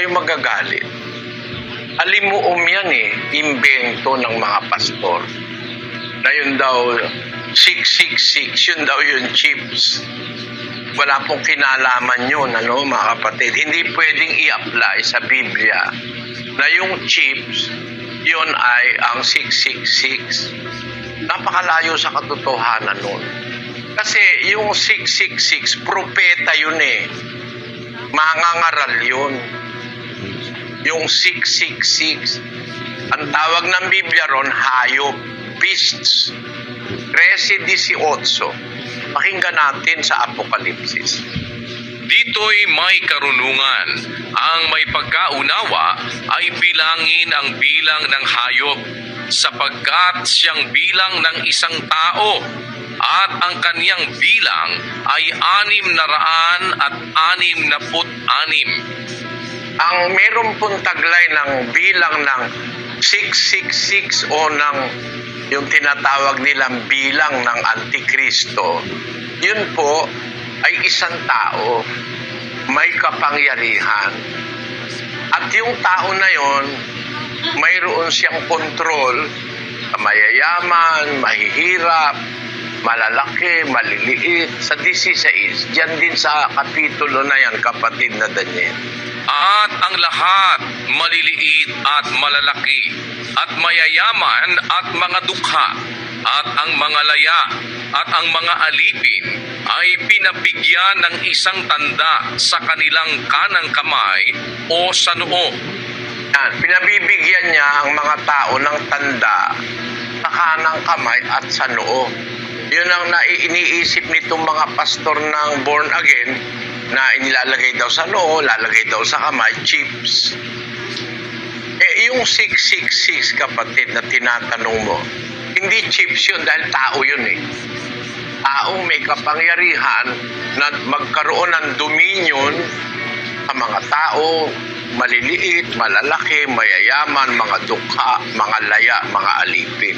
kayo magagalit. Alimuom yan eh, imbento ng mga pastor. Na yun daw, 666, yun daw yung chips. Wala pong kinalaman yun, ano, mga kapatid. Hindi pwedeng i-apply sa Biblia na yung chips, yun ay ang 666. Napakalayo sa katotohanan nun. Kasi yung 666, propeta yun eh. Mangangaral yun. Yung 666. Ang tawag ng Biblia ron, hayop, beasts. 13.18. Pakinggan natin sa Apokalipsis. Dito'y may karunungan. Ang may pagkaunawa ay bilangin ang bilang ng hayop sapagkat siyang bilang ng isang tao at ang kaniyang bilang ay anim na raan at anim na put anim. Ang meron pong taglay ng bilang ng 666 o ng yung tinatawag nilang bilang ng Antikristo, yun po ay isang tao may kapangyarihan. At yung tao na yon, mayroon siyang kontrol mayayaman, mahihirap, malalaki, maliliit. Sa 16, diyan din sa kapitulo na yan, kapatid na Daniel. At ang lahat maliliit at malalaki at mayayaman at mga dukha at ang mga laya at ang mga alipin ay pinabigyan ng isang tanda sa kanilang kanang kamay o sa noo. Yan, pinabibigyan niya ang mga tao ng tanda sa kanang kamay at sa noo. Yun ang naiiniisip nitong mga pastor ng born again na inilalagay daw sa noo, lalagay daw sa kamay, chips. Eh, yung 666 kapatid na tinatanong mo, hindi chips yun dahil tao yun eh. Taong may kapangyarihan na magkaroon ng dominion sa mga tao, maliliit, malalaki, mayayaman, mga dukha, mga laya, mga alipin.